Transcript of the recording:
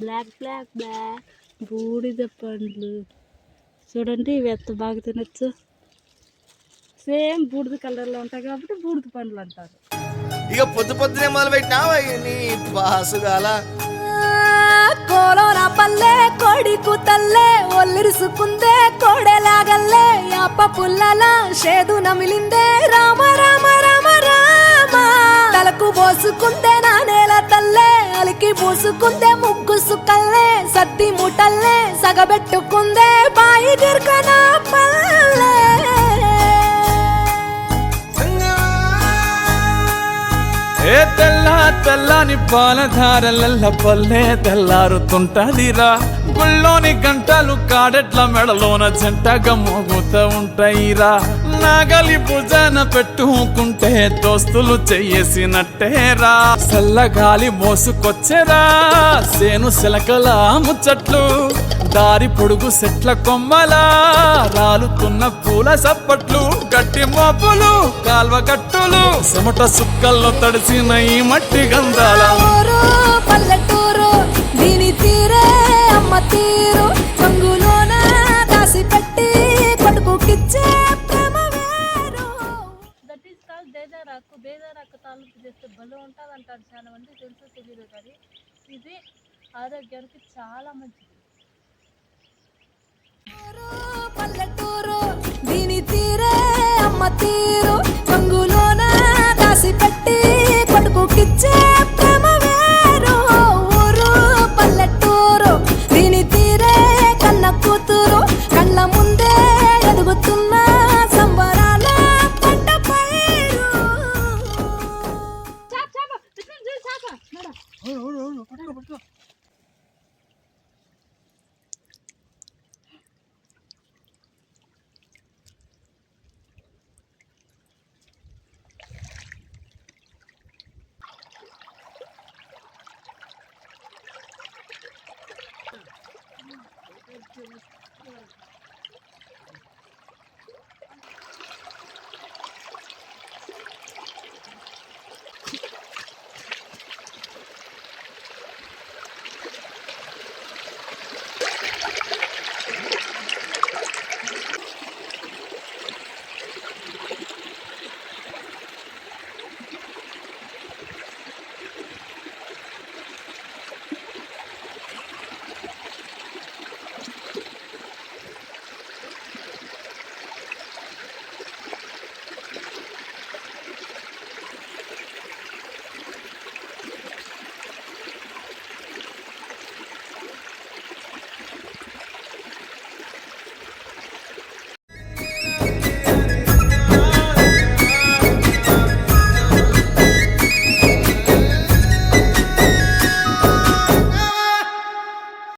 Black black black. బూడిద పండ్లు. చూడండి ఇవి ఎంత బాగా తినచ్చు. సేమ్ బూడిద కలర్లో ఉంటాయి కాబట్టి బూడిద పండ్లు అంటారు. ఇక పొద్దు పొద్దునే మొదలు పెట్టినావా నీ బాసుగాల? కోలోన పల్లె కోడి కూతల్లే ఒల్లిరుసుకుందే కోడెలాగల్లే యాప పుల్లల షేదు నమిలిందే. రామ రామ రామ రామ. తలకు పోసుకుందే నా పూసుకుందే ముగ్గు సుక్కల్లే సత్తి ముటల్లే సగబెట్టుకుందే బాయి గిర్కన పల్లే. ఏ తెల్ల తెల్లని పాలధారలల్ల పల్లె తెల్లారుతుంటదిరా. గుళ్ళోని గంటలు కాడెట్ల మెడలోన జంటగా మోగుతూ ఉంటాయిరా. నాగలి భుజాన పెట్టుకుంటే దోస్తులు చేసినట్టేరా చల్లగాలి మోసుకొచ్చేరా. సేను సిలకల ముచ్చట్లు దారి పొడుగు సెట్ల కొమ్మలా. రాలుతున్న పూల సప్పట్లు గట్టి మోపులు కాల్వ గట్టులు చెమట సుక్కల్లో తడిసిన ఈ మట్టి గంధాల. చేస్తే భలే ఉంటుంది అంటారు చాలా మంది తెలుసో తెలియదు కానీ ఇది ఆరోగ్యానికి చాలా మంచిది. పల్లెటూరు దీని తీరే అమ్మ తీరు. రంగులోన కాసి పెట్టి కొడుకుకిచ్చే పట్టుకో పట్టుకో